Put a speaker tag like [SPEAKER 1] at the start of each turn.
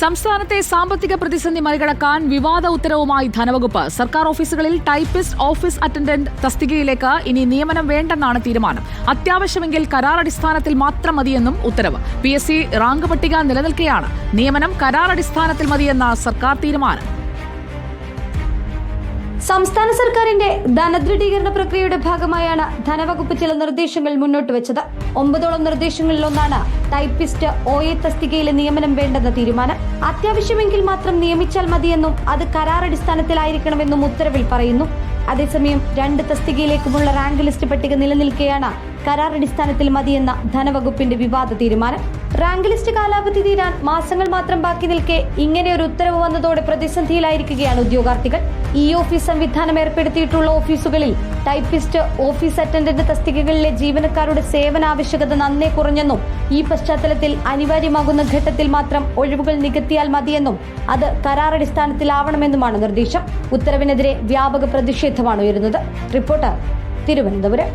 [SPEAKER 1] സംസ്ഥാനത്തെ സാമ്പത്തിക പ്രതിസന്ധി മറികടക്കാൻ വിവാദ ഉത്തരവുമായി ധനവകുപ്പ് സർക്കാർ ഓഫീസുകളിൽ ടൈപ്പിസ്റ്റ് ഓഫീസ് അറ്റൻഡന്റ് തസ്തികയിലേക്ക് ഇനി നിയമനം വേണ്ടെന്നാണ് തീരുമാനം. അത്യാവശ്യമെങ്കിൽ കരാർ അടിസ്ഥാനത്തിൽ മാത്രം മതിയെന്നും ഉത്തരവ്. പി എസ് സി റാങ്ക് പട്ടിക നിലനിൽക്കെയാണ്. നിയമനം കരാർ അടിസ്ഥാനത്തിൽ മതിയെന്ന സർക്കാർ തീരുമാനം.
[SPEAKER 2] സംസ്ഥാന സർക്കാരിന്റെ ധനദൃഢീകരണ പ്രക്രിയയുടെ ഭാഗമായാണ് ധനവകുപ്പ് ചില നിർദ്ദേശങ്ങൾ മുന്നോട്ട് വെച്ചത്. ഒമ്പതോളം നിർദ്ദേശങ്ങളിലൊന്നാണ് ടൈപ്പിസ്റ്റ് ഒ എ തസ്തികയിലെ നിയമനം വേണ്ടെന്ന തീരുമാനം. അത്യാവശ്യമെങ്കിൽ മാത്രം നിയമിച്ചാൽ മതിയെന്നും അത് കരാർ അടിസ്ഥാനത്തിലായിരിക്കണമെന്നും ഉത്തരവിൽ പറയുന്നു. അതേസമയം രണ്ട് തസ്തികയിലേക്കുമുള്ള റാങ്ക് ലിസ്റ്റ് പട്ടിക നിലനിൽക്കെയാണ് കരാർ അടിസ്ഥാനത്തിൽ മതിയെന്ന ധനവകുപ്പിന്റെ വിവാദ തീരുമാനം. റാങ്ക് ലിസ്റ്റ് കാലാവധി തീരാൻ മാസങ്ങൾ മാത്രം ബാക്കി നിൽക്കെ ഇങ്ങനെ ഒരു ഉത്തരവ് വന്നതോടെ പ്രതിസന്ധിയിലായിരിക്കുകയാണ് ഉദ്യോഗാർത്ഥികൾ. ഇ ഓഫീസ് സംവിധാനം ഏർപ്പെടുത്തിയിട്ടുള്ള ഓഫീസുകളിൽ ടൈപ്പിസ്റ്റ് ഓഫീസ് അറ്റൻഡന്റ് തസ്തികകളിലെ ജീവനക്കാരുടെ സേവന ആവശ്യകത നന്നേ കുറഞ്ഞെന്നും ഈ പശ്ചാത്തലത്തിൽ അനിവാര്യമാകുന്ന ഘട്ടത്തിൽ മാത്രം ഒഴിവുകൾ നികത്തിയാൽ മതിയെന്നും അത് കരാറടിസ്ഥാനത്തിലാവണമെന്നുമാണ് നിർദ്ദേശം. ഉത്തരവിനെതിരെ വ്യാപക പ്രതിഷേധമാണ് ഉയരുന്നത്. റിപ്പോർട്ടർ തിരുവനന്തപുരം.